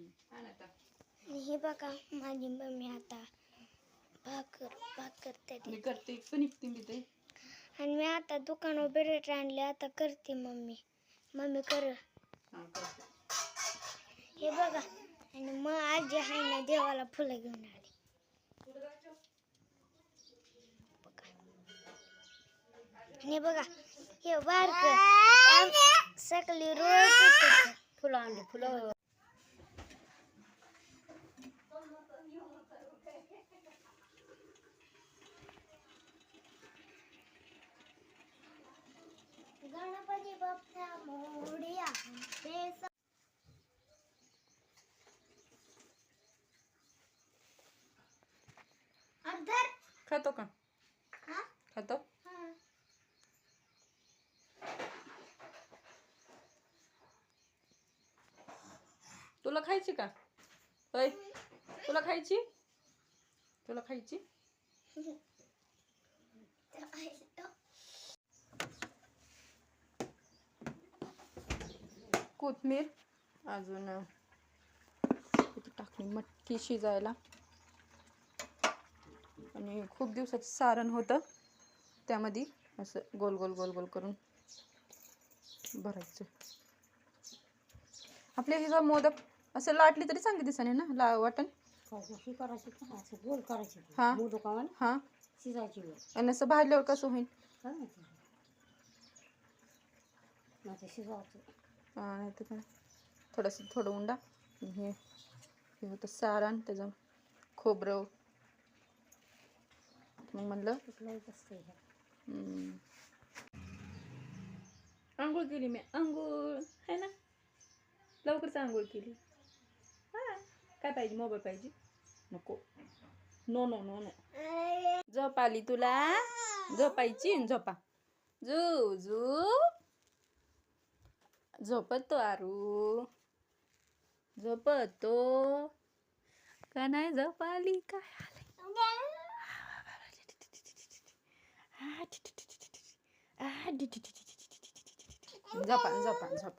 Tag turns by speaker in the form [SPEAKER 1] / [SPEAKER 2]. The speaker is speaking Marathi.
[SPEAKER 1] हे
[SPEAKER 2] बघा माझी मम्मी आता भाकर भाकर मी
[SPEAKER 1] करते कणिक तिंबीते
[SPEAKER 2] आणि मी आता दुकानावर ब्रेड आणले आता करते मम्मी. मम्मी कर.
[SPEAKER 1] हा
[SPEAKER 2] बघा आणि मग आजी आहे ना देवाला फुलं घेऊन आली. बघा. आणि हे बघा हे बारक. सकाळी रोज
[SPEAKER 3] फुलं आणली फुलं.
[SPEAKER 1] खातो का? खातो? तुला खायची का? होय तुला खायची? तुला खायची? कोथमीर. अजून टाकली? मटकी शिजायला. आणि खूप दिवसाचं सारण होतं. त्यामध्ये असं गोल गोल गोल गोल करून भरायचं. आपल्या हिचा मोदक असं लाटली तरी चांगली दिसाने ना ला वाटण?
[SPEAKER 3] करायची गोल करायची हा.
[SPEAKER 1] हां.
[SPEAKER 3] शिजायची
[SPEAKER 1] आणि असं भाजल्यावर कसं होईल?
[SPEAKER 3] शिजवायचं.
[SPEAKER 1] हा, नाही तर काय? थोडंसं थोडं उंडा. हे हे होतं सारण त्याचं खोबरं मग म्हणलं. आंघोळ केली मी. आंघोळ. है ना? लवकरच आंघोळ केली. हा. काय पाहिजे? मोबाईल पाहिजे? नको. No no no no. झोप आली तुला? झोपायची? झोपा. झू झू झोपतो आरू. झोपतो. का नाही? झोप आली? काय 啊，滴滴滴滴滴滴滴，啊，滴滴滴滴滴滴滴滴滴滴滴滴，你知道？你知道吧？你知道？